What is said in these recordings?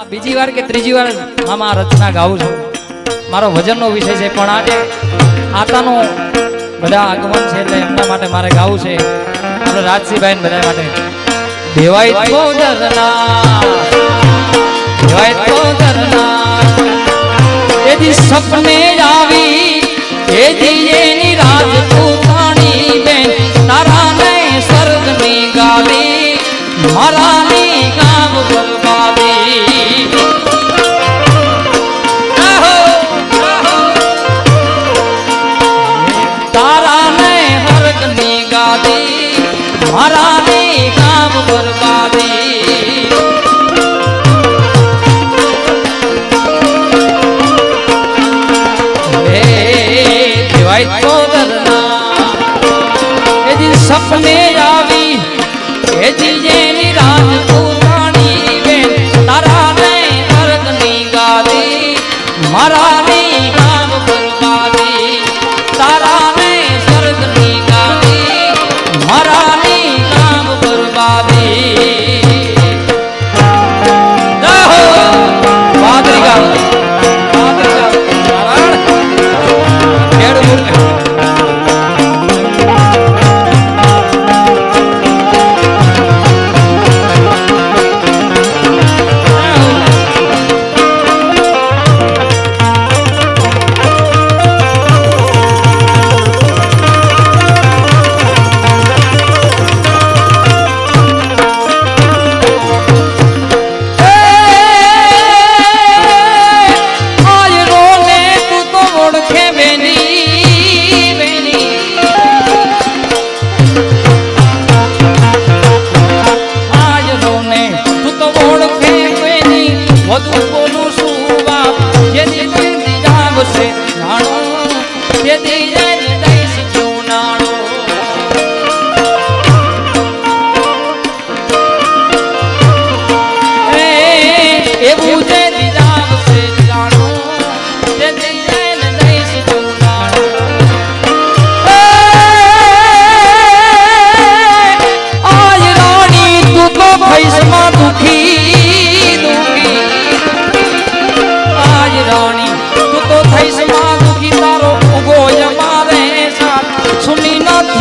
આ બીજી વાર કે ત્રીજી વાર મામા રચના ગાઉં છું. મારો વજનનો વિષય છે, પણ આજે આતાનું બધા આગમન છે, એટલે એમના માટે મારે ગાવું છે. આપણે રાજસિંહભાઈ બધા માટે. દેવાય તો દરના દેવાય તો દરના એથી સપને આવી એથી એની રાત করব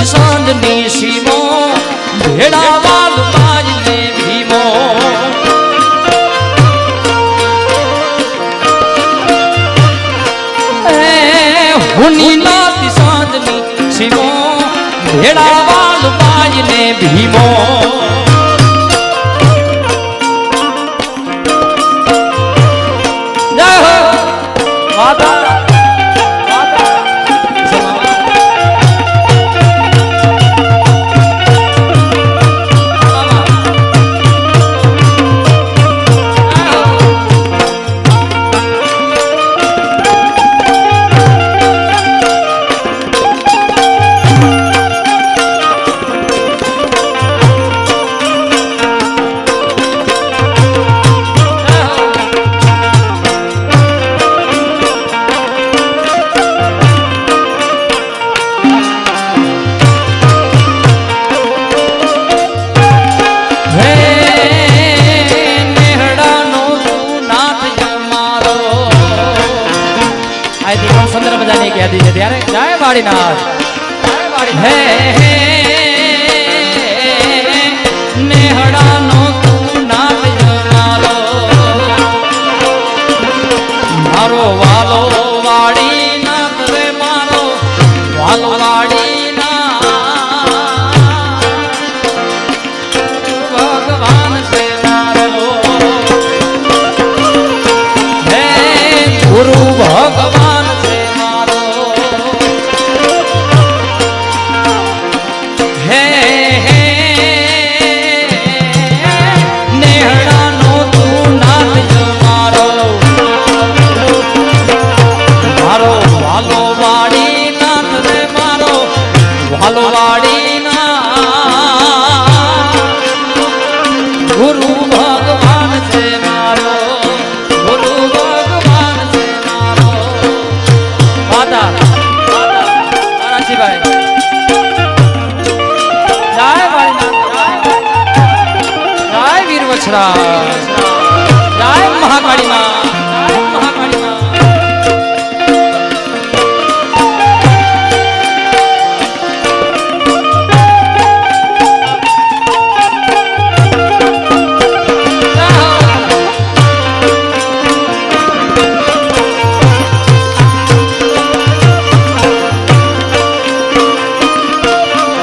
સંતની શિવો ભેળાવાલ પાજ ને ભીમો હુની નાત સંતની શિવો ભેળાવાલ પાજ ભીમો વાડીનાથ હે હે નેહડાનો તું નાથ જનારો મારો વાલો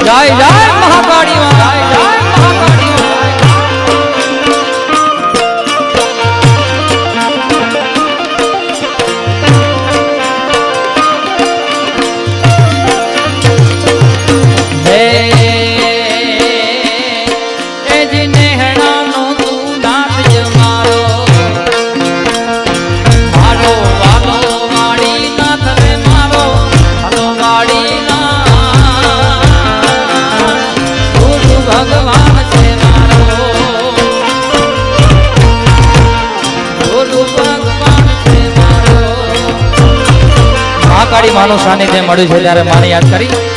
જય જય મહાકાળી મહાકાળી માનું સાનિધ્ય મળ્યું છે ત્યારે માને યાદ કરી